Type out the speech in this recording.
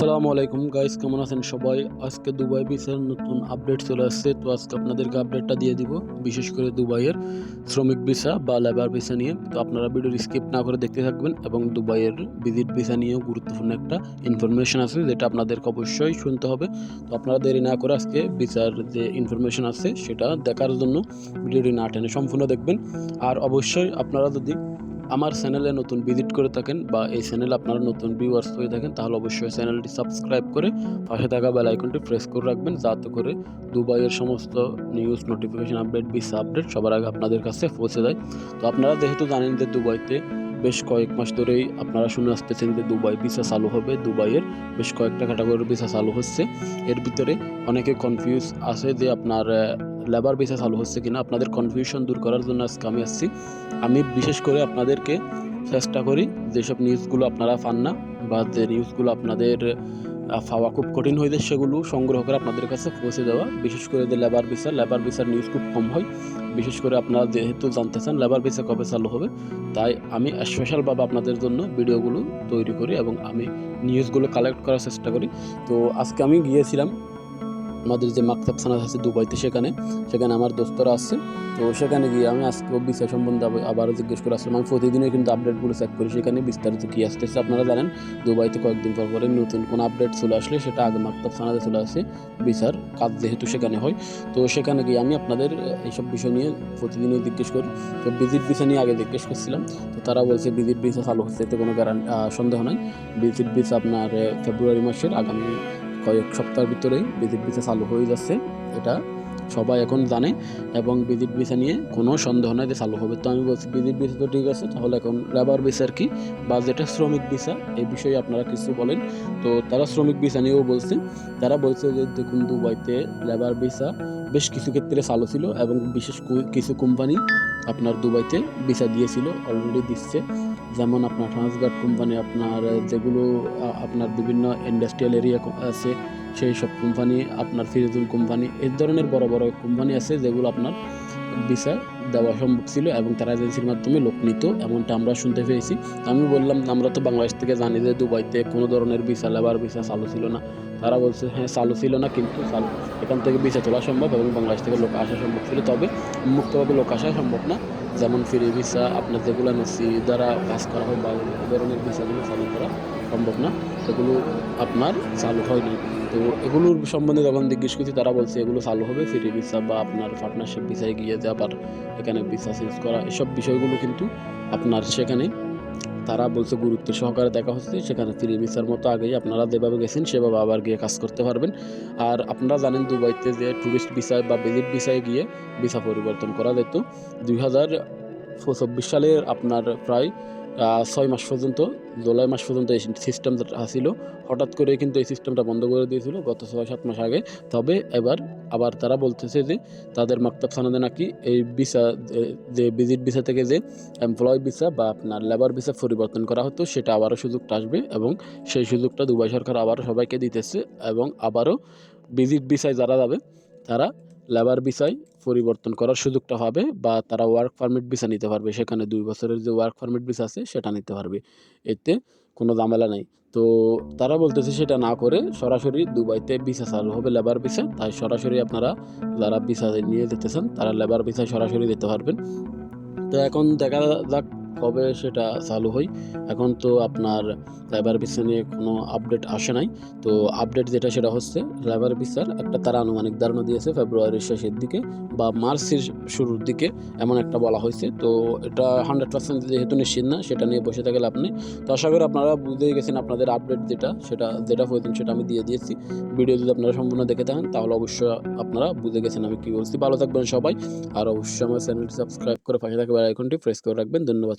আসসালামু আলাইকুম গাইস কেমন আছেন সবাই? আজকে দুবাই ভিসার নতুন আপডেট চলে আসছে। তো আজকে আপনাদেরকে আপডেটটা দিয়ে দিব, বিশেষ করে দুবাইয়ের শ্রমিক ভিসা বা লেবার ভিসা নিয়ে। তো আপনারা ভিডিওর স্কিপ না করে দেখতে থাকবেন এবং দুবাইয়ের ভিজিট ভিসা নিয়েও গুরুত্বপূর্ণ একটা ইনফরমেশন আছে, যেটা আপনাদেরকে অবশ্যই শুনতে হবে। তো আপনারা দেরি না করে আজকে ভিসার যে ইনফরমেশন আছে, সেটা দেখার জন্য ভিডিওটি না টেনে সম্পূর্ণ দেখবেন। আর অবশ্যই আপনারা যদি আমার চ্যানেলে নতুন ভিজিট করে থাকেন বা এই চ্যানেলে আপনারা নতুন ভিউয়ার্স হয়ে থাকেন, তাহলে অবশ্যই চ্যানেলটি সাবস্ক্রাইব করে পাশে থাকা বেল আইকনটি প্রেস করে রাখবেন, যাতে করে দুবাইয়ের সমস্ত news notification update visa update সবার আগে আপনাদের কাছে পৌঁছে যায়। তো আপনারা যেহেতু জানেন যে দুবাইতে বেশ কয়েক মাস ধরেই আপনারা শুনে আসতেছেন যে দুবাই ভিসা চালু হবে, দুবাইয়ের বেশ কয়েকটা ক্যাটাগরির ভিসা চালু হচ্ছে। এর ভিতরে অনেকে কনফিউজ আছে যে আপনার লেবার ভিসা চালু হচ্ছে কিনা, আপনাদের কনফিউশন দূর করার জন্য আজকে আমি আসছি। আমি বিশেষ করে আপনাদেরকে চেষ্টা করি যেসব নিউজগুলো আপনারা পান না বা যে নিউজগুলো আপনাদের পাওয়া খুব কঠিন হয়ে যায় সেগুলো সংগ্রহ করে আপনাদের কাছে পৌঁছে দেওয়া। বিশেষ করে যে লেবার ভিসা লেবার ভিসার নিউজ খুব কম হয়। বিশেষ করে আপনারা যেহেতু জানতে চান লেবার ভিসা কবে চালু হবে, তাই আমি স্পেশালভাবে আপনাদের জন্য ভিডিওগুলো তৈরি করি এবং আমি নিউজগুলো কালেক্ট করার চেষ্টা করি। তো আজকে আমি গিয়েছিলাম আমাদের যে মাকতাব সানাদ আছে দুবাইতে সেখানে সেখানে আমার দোস্তরা আছে। তো সেখানে গিয়ে আমি আজকে বিষয় সম্বন্ধে আবার- আবারও জিজ্ঞেস করে আসলাম। আমি প্রতিদিনই কিন্তু আপডেটগুলো চেক করি। সেখানে বিস্তারিত কী আসতেছে আপনারা জানেন, দুবাইতে কয়েকদিন পর পরে নতুন কোনো আপডেট চলে আসলে সেটা আগে মাকতাব সানাদে চলে আসে। বিচার কাজ যেহেতু সেখানে হয়। তো সেখানে গিয়ে আমি আপনাদের এইসব বিষয় নিয়ে প্রতিদিনই জিজ্ঞেস করি। তো ভিজিট ভিসা নিয়ে আগে জিজ্ঞেস করছিলাম। তো তারা বলছে ভিজিট ভিসা চালু হচ্ছে এতে কোনো গ্যারান্টি সন্দেহ নাই। ভিজিট ভিসা আপনার ফেব্রুয়ারি মাসের আগামী কয়েক সপ্তাহের ভিতরেই ভিজিট ভিসা চালু হয়ে যাচ্ছে। এটা সবাই এখন জানে এবং ভিজিট ভিসা নিয়ে কোনো সন্দেহ নাই যে চালু হবে। তো আমি বলছি ভিজিট ভিসা তো ঠিক আছে, তাহলে এখন লেবার ভিসার কি বা যেটা শ্রমিক ভিসা এই বিষয়ে আপনারা কিছু বলেন। তো তারা শ্রমিক ভিসা নিয়েও বলছে, তারা বলছে যে দেখুন দুবাইতে লেবার ভিসা বেশ কিছু ক্ষেত্রে চালু ছিল এবং বিশেষ কিছু কোম্পানি আপনার দুবাইতে ভিসা দিয়েছিল অলরেডি দিচ্ছে। যেমন আপনার ট্রান্সগার্ড কোম্পানি আপনার যেগুলো আপনার বিভিন্ন ইন্ডাস্ট্রিয়াল এরিয়া আছে, সেই সব কোম্পানি আপনার ফিরিজুল কোম্পানি এই ধরনের বড় বড় কোম্পানি আছে যেগুলো আপনার ভিসা দেওয়া সম্ভব ছিল এবং তারা এজেন্সির মাধ্যমে লোক নিত, এমনটা আমরা শুনতে পেয়েছি। আমি বললাম, আমরা তো বাংলাদেশ থেকে জানি যে দুবাইতে কোনো ধরনের ভিসা লেবার ভিসা চালু ছিল না। তারা বলছে হ্যাঁ চালু ছিল না, কিন্তু এখান থেকে ভিসা তোলা সম্ভব এবং বাংলাদেশ থেকে লোক আসা সম্ভব ছিল। তবে মুক্তভাবে লোক আসা সম্ভব না। যেমন ফ্রি ভিসা আপনার যেগুলো এনএসসি দ্বারা কাজ করা হয় বা ধরনের ভিসাগুলো চালু করা সম্ভব না। সেগুলো আপনার চালু হয়নি তো এগুলোর সম্বন্ধে যখন জিজ্ঞেস করছি, তারা বলছে এগুলো চালু হবে, ফ্রি ভিসা বা আপনার পার্টনারশিপ ভিসায় গিয়ে যে আবার এখানে ভিসা চেঞ্জ করা, এসব বিষয়গুলো কিন্তু আপনার সেখানে, তারা বলছে গুরুত্ব সহকারে দেখা হচ্ছে, সেখানে ফ্রি ভিসার মতো আগেই আপনারা যেভাবে গেছেন, সেভাবে আবার গিয়ে কাজ করতে পারবেন। আর আপনারা জানেন দুবাইতে যে ট্যুরিস্ট ভিসায় বা ভিজিট ভিসায় গিয়ে ভিসা পরিবর্তন করা যেত। দুই হাজার চব্বিশ সালের আপনার প্রায় ছয় মাস পর্যন্ত, জুলাই মাস পর্যন্ত এই সিস্টেমটা ছিল। হঠাৎ করে কিন্তু এই সিস্টেমটা বন্ধ করে দিয়েছিল গত ছয়, সাত মাস আগে। তবে এবার আবার তারা বলতেছে যে, তাদের মাকতাব সানাদে নাকি এই ভিসা যে ভিজিট ভিসা থেকে যে এমপ্লয় ভিসা বা আপনার লেবার ভিসা পরিবর্তন করা হতো, সেটা আবারও সুযোগটা আসবে এবং সেই সুযোগটা দুবাই সরকার আবারও সবাইকে দিতেছে এবং আবারও ভিজিট ভিসায় যারা যাবে, তারা লেবার ভিসায় পরিবর্তন করার সুযোগটা হবে বা তারা ওয়ার্ক পারমিট ভিসা নিতে পারবে। সেখানে দুই বছরের যে ওয়ার্ক পারমিট ভিসা আছে, সেটা নিতে পারবে। এতে কোনো ঝামেলা নেই। তো তারা বলতেছে সেটা না করে সরাসরি দুবাইতে ভিসা চালু হবে লেবার ভিসা তাই সরাসরি আপনারা যারা ভিসা নিয়ে যেতেছেন, তারা লেবার ভিসায় সরাসরি দিতে পারবেন। তো এখন দেখা যাক কবে সেটা চালু হয়। এখন তো আপনার লেবার ভিসা নিয়ে কোনো আপডেট আসে নাই। তো আপডেট যেটা সেটা হচ্ছে লেবার ভিসার একটা তারা আনুমানিক ধারণা দিয়েছে ফেব্রুয়ারির শেষের দিকে বা মার্চের শুরুর দিকে এমন একটা বলা হয়েছে। তো এটা হান্ড্রেড পার্সেন্ট যেহেতু নিশ্চিত না, সেটা নিয়ে বসে থাকলে আপনি তো আশা করি আপনারা বুঝেই গেছেন আপনাদের আপডেট যেটা, সেটা যেটা প্রয়োজন সেটা আমি দিয়ে দিয়েছি। ভিডিও যদি আপনারা সম্পূর্ণ দেখে থাকেন, তাহলে অবশ্যই আপনারা বুঝে গেছেন আমি কী বলছি। ভালো থাকবেন সবাই, আর অবশ্যই আমার চ্যানেলটি সাবস্ক্রাইব করে পাশে থাকা বেল আইকনটি প্রেস করে রাখবেন। ধন্যবাদ